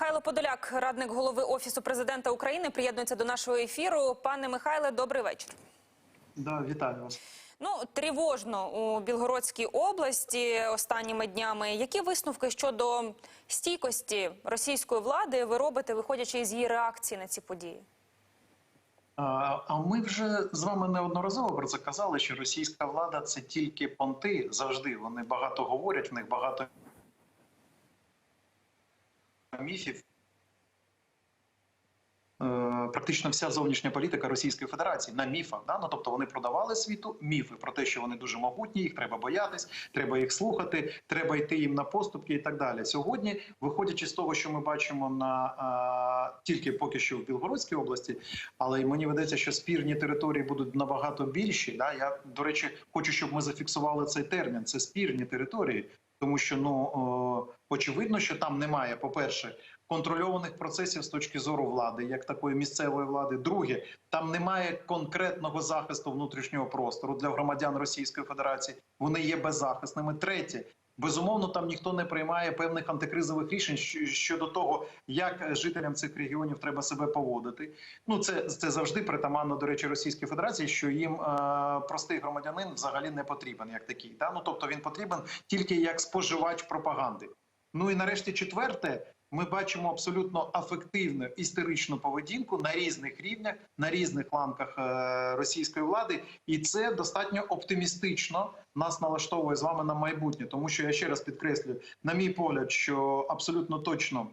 Михайло Подоляк, радник голови офісу президента України, приєднується до нашого ефіру. Пане Михайле, добрий вечір. Да, вітаю вас. Ну тривожно у Білгородській області останніми днями. Які висновки щодо стійкості російської влади ви робите, виходячи із її реакції на ці події? А а ми вже з вами неодноразово про це казали, що російська влада це тільки понти завжди. Вони багато говорять, в них багато міфів. Е, Практично вся зовнішня політика Російської Федерації на міфах. Да? Ну, тобто вони продавали світу міфи про те, що вони дуже могутні, їх треба боятись, треба їх слухати, треба йти їм на поступки і так далі. Сьогодні, виходячи з того, що ми бачимо на а, тільки поки що в Білгородській області, але мені видається, що спірні території будуть набагато більші. Да? Я до речі, хочу, щоб ми зафіксували цей термін. Це спірні території, тому що ну очевидно, що там немає, по перше контрольованих процесів з точки зору влади, як такої місцевої влади. Друге, там немає конкретного захисту внутрішнього простору для громадян Російської Федерації. Вони є беззахисними. Третє. Безумовно, там ніхто не приймає певних антикризових рішень щодо того, як жителям цих регіонів треба себе поводити. Ну це, це завжди притаманно, до речі, Російській Федерації, що їм е, простий громадянин взагалі не потрібен як такий. Та? Ну тобто він потрібен тільки як споживач пропаганди. Ну і нарешті четверте. Ми бачимо абсолютно афективну істеричну поведінку на різних рівнях, на різних ланках е, російської влади, і це достатньо оптимістично нас налаштовує з вами на майбутнє. Тому що я ще раз підкреслюю, на мій погляд, що абсолютно точно.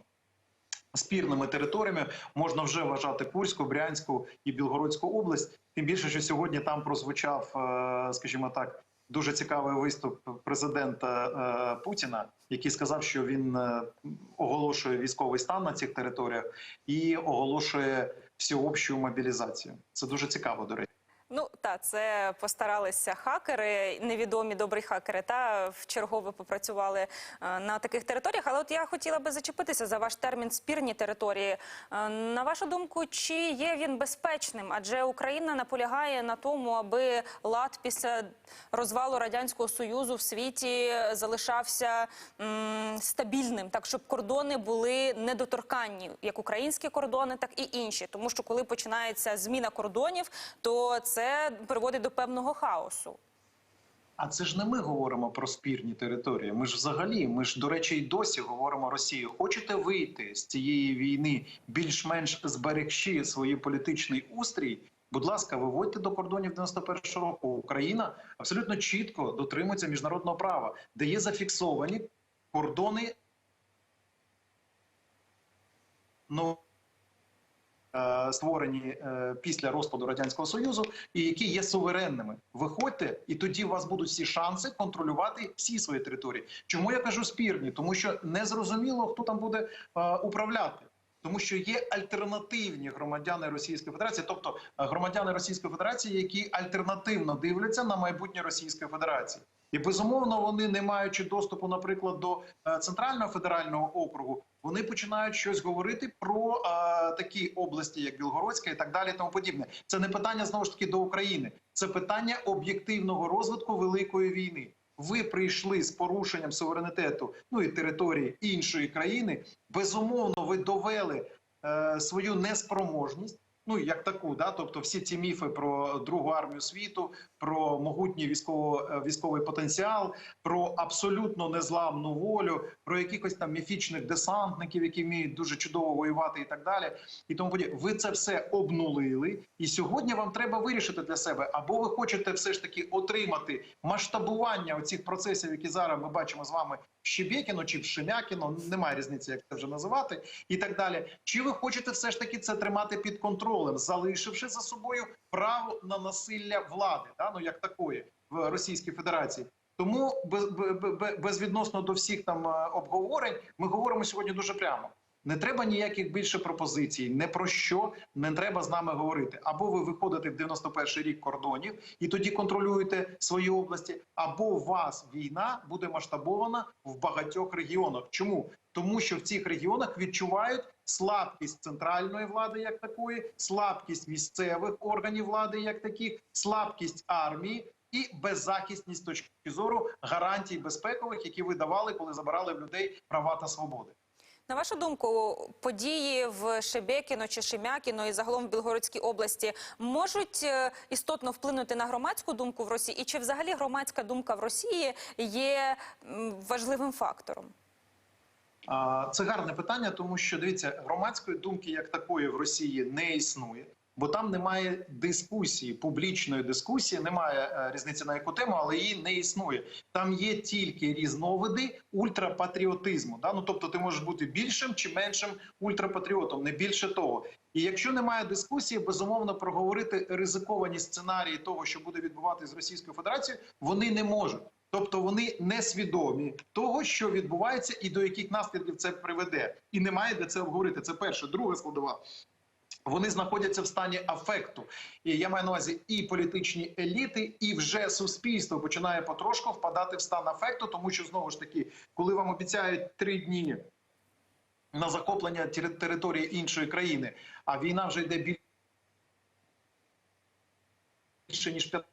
Спірними територіями можна вже вважати Курську, Брянську і Білгородську область. Тим більше, що сьогодні там прозвучав, е, скажімо так, дуже цікавий виступ президента е, Путіна, який сказав, що він е, оголошує військовий стан на цих територіях і оголошує всеобщу мобілізацію. Це дуже цікаво, до речі. Та це постаралися хакери, невідомі добрі хакери, та вчергове попрацювали е, на таких територіях. Але от я хотіла би зачепитися за ваш термін спірні території. Е, на вашу думку, чи є він безпечним? Адже Україна наполягає на тому, аби лад після розвалу радянського союзу в світі залишався м, стабільним, так щоб кордони були недоторканні, як українські кордони, так і інші. Тому що коли починається зміна кордонів, то це приводить до певного хаосу. А це ж не ми говоримо про спірні території. Ми ж взагалі, ми ж до речі, й досі говоримо Росії. Хочете вийти з цієї війни, більш-менш зберегши свій політичний устрій? Будь ласка, виводьте до кордонів 91-го року. Україна абсолютно чітко дотримується міжнародного права, де є зафіксовані кордони. Ну створені е, після розпаду радянського союзу, і які є суверенними. Виходьте, і тоді у вас будуть всі шанси контролювати всі свої території. Чому я кажу спірні? Тому що не зрозуміло, хто там буде е, управляти. Тому що є альтернативні громадяни Російської Федерації, тобто е, громадяни Російської Федерації, які альтернативно дивляться на майбутнє Російської Федерації, і безумовно вони, не маючи доступу, наприклад, до е, центрального федерального округу, вони починають щось говорити про е, такі області, як Білгородська, і так далі. Тому подібне. Це не питання знову ж таки до України, це питання об'єктивного розвитку великої війни. Ви прийшли з порушенням суверенітету ну і території іншої країни. Безумовно, ви довели е, свою неспроможність. Ну як таку, да, тобто всі ці міфи про другу армію світу, про могутній військово е, військовий потенціал, про абсолютно незламну волю, про якихось там міфічних десантників, які вміють дуже чудово воювати, і так далі. І тому подібне. Ви це все обнулили, і сьогодні вам треба вирішити для себе, або ви хочете все ж таки отримати масштабування оцих процесів, які зараз ми бачимо з вами Щебєкіно чи в Шемякіно, немає різниці, як це вже називати, і так далі. Чи ви хочете все ж таки це тримати під контролем, залишивши за собою право на насилля влади, да? ну як такої в Російській Федерації? Тому без, без, безвідносно до всіх там е, обговорень ми говоримо сьогодні дуже прямо. Не треба ніяких більше пропозицій, не про що не треба з нами говорити. Або ви виходите в 91-й рік кордонів і тоді контролюєте свої області, або у вас війна буде масштабована в багатьох регіонах. Чому? Тому що в цих регіонах відчувають слабкість центральної влади, як такої, слабкість місцевих органів влади, як таких, слабкість армії. І беззахисність точки зору гарантій безпекових, які ви давали, коли забирали в людей права та свободи. На вашу думку, події в Шебекіно чи Шемякіно і загалом в Білгородській області можуть е, істотно вплинути на громадську думку в Росії? І чи взагалі громадська думка в Росії є важливим фактором? Це гарне питання, тому що дивіться, громадської думки як такої в Росії не існує, бо там немає дискусії, публічної дискусії, немає е, різниці на яку тему, але її не існує. Там є тільки різновиди ультрапатріотизму. Да? Ну тобто, ти можеш бути більшим чи меншим ультрапатріотом, не більше того. І якщо немає дискусії, безумовно проговорити ризиковані сценарії того, що буде відбуватися з Російською Федерацією, вони не можуть. Тобто вони не свідомі того, що відбувається, і до яких наслідків це приведе, і немає де це обговорити. Це перше, друга складова. Вони знаходяться в стані афекту, і я маю на увазі і політичні еліти, і вже суспільство починає потрошку впадати в стан афекту, тому що знову ж таки, коли вам обіцяють три дні на захоплення території іншої країни, а війна вже йде більше ніж 5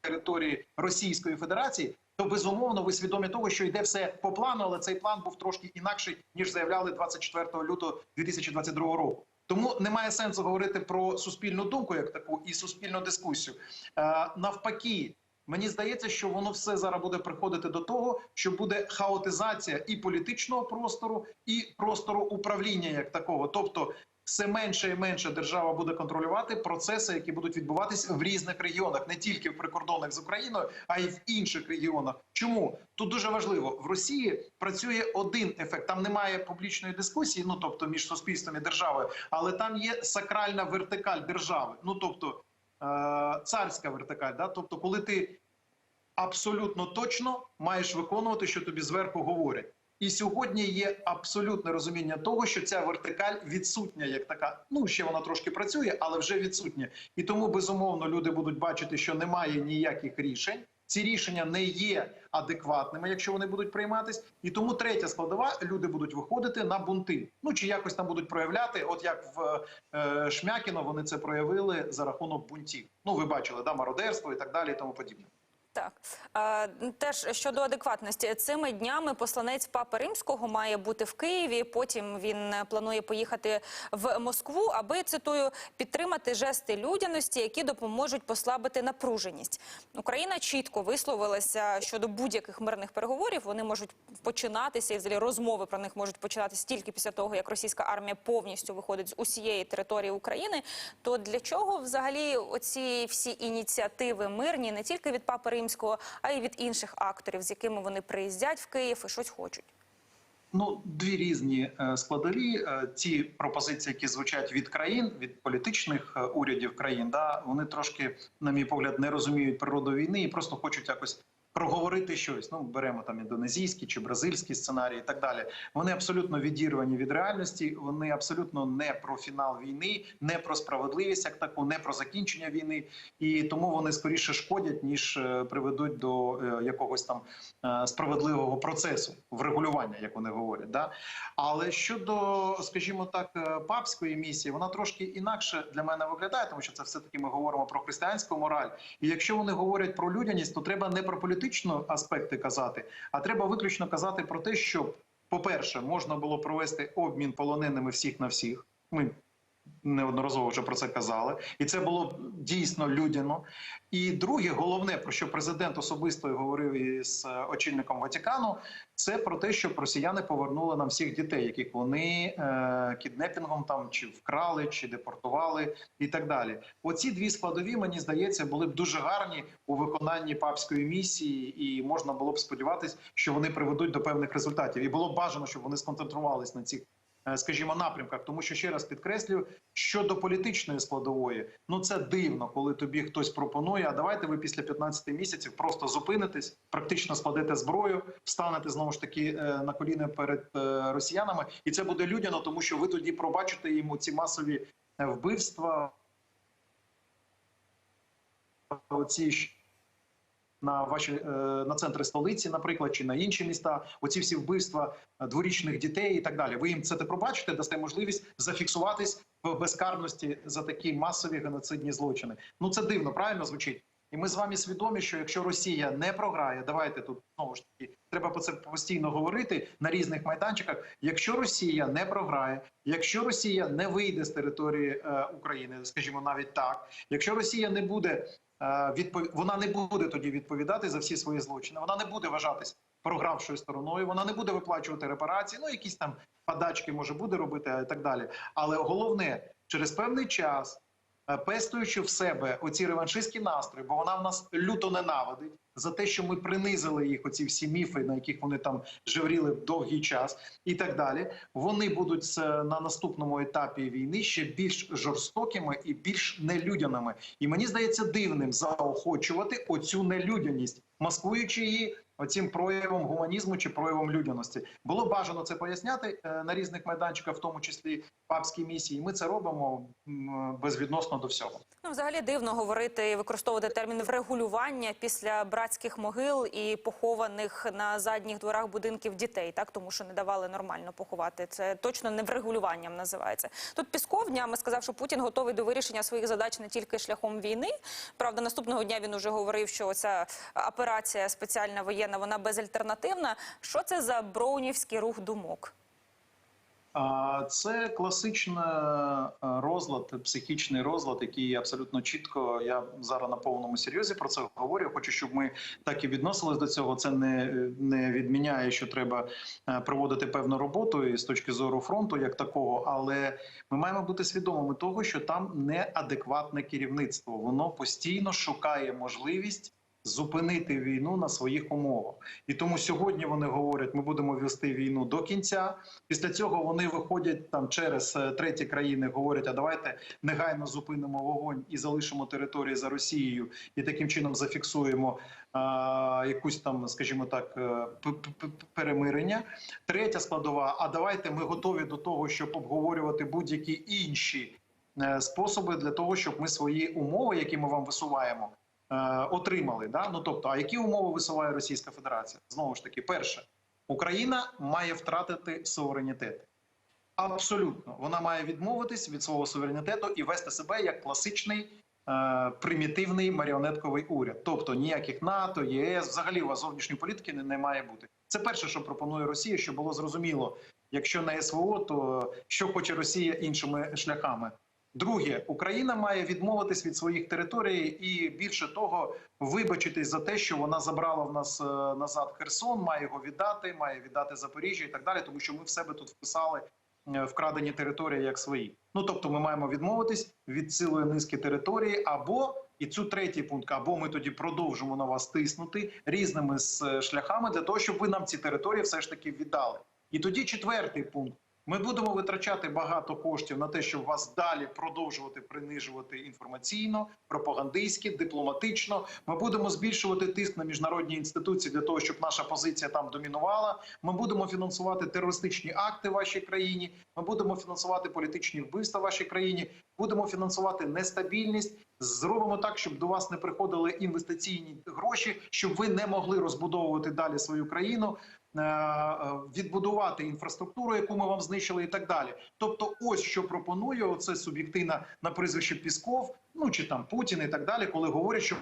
території Російської Федерації, то безумовно ви свідомі того, що йде все по плану, але цей план був трошки інакший ніж заявляли 24 лютого 2022 року. Тому немає сенсу говорити про суспільну думку як таку і суспільну дискусію. Е, навпаки, мені здається, що воно все зараз буде приходити до того, що буде хаотизація і політичного простору, і простору управління як такого. Тобто, все менше і менше держава буде контролювати процеси, які будуть відбуватись в різних регіонах, не тільки в прикордонах з Україною, а й в інших регіонах. Чому тут дуже важливо в Росії працює один ефект. Там немає публічної дискусії, ну тобто між суспільством і державою, але там є сакральна вертикаль держави. Ну тобто е- царська вертикаль. Да? Тобто, коли ти абсолютно точно маєш виконувати, що тобі зверху говорять. І сьогодні є абсолютне розуміння того, що ця вертикаль відсутня, як така. Ну ще вона трошки працює, але вже відсутня. І тому безумовно люди будуть бачити, що немає ніяких рішень. Ці рішення не є адекватними, якщо вони будуть прийматись. І тому третя складова люди будуть виходити на бунти. Ну чи якось там будуть проявляти, от як в е, Шмякіно вони це проявили за рахунок бунтів. Ну ви бачили, да, мародерство і так далі, і тому подібне. Так Е, теж щодо адекватності, цими днями посланець Папи Римського має бути в Києві. Потім він планує поїхати в Москву, аби цитую підтримати жести людяності, які допоможуть послабити напруженість. Україна чітко висловилася щодо будь-яких мирних переговорів. Вони можуть починатися і взагалі розмови про них можуть починатися тільки після того, як російська армія повністю виходить з усієї території України. То для чого взагалі оці всі ініціативи мирні не тільки від Папи Римського, а й від інших акторів, з якими вони приїздять в Київ і щось хочуть? Ну, дві різні е, складові. Ті Ці пропозиції, які звучать від країн, від політичних е, урядів країн, да вони трошки, на мій погляд, не розуміють природу війни і просто хочуть якось. Проговорити щось, ну беремо там індонезійські чи бразильські сценарії, і так далі. Вони абсолютно відірвані від реальності. Вони абсолютно не про фінал війни, не про справедливість, як таку, не про закінчення війни, і тому вони скоріше шкодять ніж е, приведуть до е, якогось там е, справедливого процесу врегулювання, як вони говорять. Да? Але щодо, скажімо так, папської місії, вона трошки інакше для мене виглядає, тому що це все таки ми говоримо про християнську мораль. І якщо вони говорять про людяність, то треба не про політичні аспекти казати, а треба виключно казати про те, що, по-перше, можна було провести обмін полоненими всіх на всіх. Ми неодноразово вже про це казали, і це було дійсно людяно. І друге, головне, про що президент особисто говорив із е, очільником Ватикану, це про те, щоб росіяни повернули нам всіх дітей, яких вони е, кіднепінгом там чи вкрали, чи депортували, і так далі. Оці дві складові, мені здається, були б дуже гарні у виконанні папської місії, і можна було б сподіватися, що вони приведуть до певних результатів. І було б бажано, щоб вони сконцентрувались на цих. Е, Скажімо, напрямках, тому що ще раз підкреслюю, щодо політичної складової, ну це дивно, коли тобі хтось пропонує. А давайте ви після 15 місяців просто зупинитесь, практично складете зброю, встанете знову ж таки е, на коліна перед е, росіянами, і це буде людяно, тому що ви тоді пробачите йому ці масові вбивства. Оці на ваші е, на центри столиці, наприклад, чи на інші міста, оці всі вбивства е, дворічних дітей і так далі. Ви їм це те пробачите, дасте можливість зафіксуватись в безкарності за такі масові геноцидні злочини. Ну це дивно, правильно звучить. І ми з вами свідомі, що якщо Росія не програє, давайте тут знову ж таки треба про це постійно говорити на різних майданчиках. Якщо Росія не програє, якщо Росія не вийде з території е, України, скажімо навіть так, якщо Росія не буде е, відпов... вона не буде тоді відповідати за всі свої злочини, вона не буде вважатись програвшою стороною, вона не буде виплачувати репарації, ну якісь там подачки може буде робити, а і так далі. Але головне, через певний час, е, пестуючи в себе оці реваншистські настрої, бо вона в нас люто ненавидить за те, що ми принизили їх, оці всі міфи, на яких вони там жевріли довгий час, і так далі. Вони будуть е, на наступному етапі війни ще більш жорстокими і більш нелюдяними. І мені здається дивним заохочувати оцю нелюдяність, маскуючи її оцим проявом гуманізму чи проявом людяності. Було бажано це поясняти е, на різних майданчиках, в тому числі папській місії. Ми це робимо безвідносно до всього. Ну, взагалі дивно говорити і використовувати термін врегулювання після братських могил і похованих на задніх дворах будинків дітей, так тому що не давали нормально поховати. Це точно не врегулюванням називається. Тут Пісков днями сказав, що Путін готовий до вирішення своїх задач не тільки шляхом війни. Правда, наступного дня він уже говорив, що ця операція спеціальна воєнна вона безальтернативна. Що це за броунівський рух думок? Це класичний розлад, психічний розлад, який абсолютно чітко. Я зараз на повному серйозі про це говорю. Хочу, щоб ми так і відносились до цього. Це не, не відміняє, що треба проводити певну роботу і з точки зору фронту, як такого. Але ми маємо бути свідомими того, що там неадекватне керівництво. Воно постійно шукає можливість. Зупинити війну на своїх умовах, і тому сьогодні вони говорять: ми будемо вести війну до кінця. Після цього вони виходять там через е, треті країни, говорять: а давайте негайно зупинимо вогонь і залишимо території за Росією, і таким чином зафіксуємо а, якусь там, скажімо так, е, перемирення. Третя складова: а давайте ми готові до того, щоб обговорювати будь-які інші е, способи для того, щоб ми свої умови, які ми вам висуваємо. Е, Отримали да ну тобто, а які умови висуває Російська Федерація? Знову ж таки, перше, Україна має втратити суверенітет. Абсолютно, вона має відмовитись від свого суверенітету і вести себе як класичний е, примітивний маріонетковий уряд. Тобто ніяких НАТО, ЄС, взагалі у вас зовнішньої політики не, не має бути. Це перше, що пропонує Росія, щоб було зрозуміло, якщо не СВО, то що хоче Росія іншими шляхами. Друге, Україна має відмовитись від своїх територій і більше того, вибачитись за те, що вона забрала в нас е, назад Херсон, має його віддати, має віддати Запоріжжя і так далі, тому що ми в себе тут вписали е, вкрадені території як свої. Ну тобто, ми маємо відмовитись від цілої низки території, або і цю третій пункт, або ми тоді продовжимо на вас тиснути різними шляхами для того, щоб ви нам ці території все ж таки віддали. І тоді четвертий пункт. Ми будемо витрачати багато коштів на те, щоб вас далі продовжувати принижувати інформаційно, пропагандистськи, дипломатично. Ми будемо збільшувати тиск на міжнародні інституції для того, щоб наша позиція там домінувала. Ми будемо фінансувати терористичні акти в вашій країні. Ми будемо фінансувати політичні вбивства в вашій країні. Будемо фінансувати нестабільність. Зробимо так, щоб до вас не приходили інвестиційні гроші, щоб ви не могли розбудовувати далі свою країну. Е, е, Відбудувати інфраструктуру, яку ми вам знищили, і так далі. Тобто, ось що пропонує оце суб'єктивна на прізвище Пісков, ну чи там Путін і так далі, коли говорять, що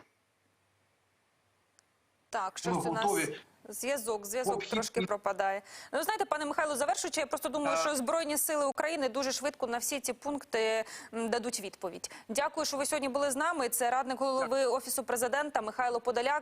Так, щось у нас Зв'язок, зв'язок трошки пропадає. Ну знаєте, пане Михайло, завершуючи, я просто думаю, що збройні сили України дуже швидко на всі ці пункти дадуть відповідь. Дякую, що ви сьогодні були з нами. Це радник голови офісу президента Михайло Подоляк.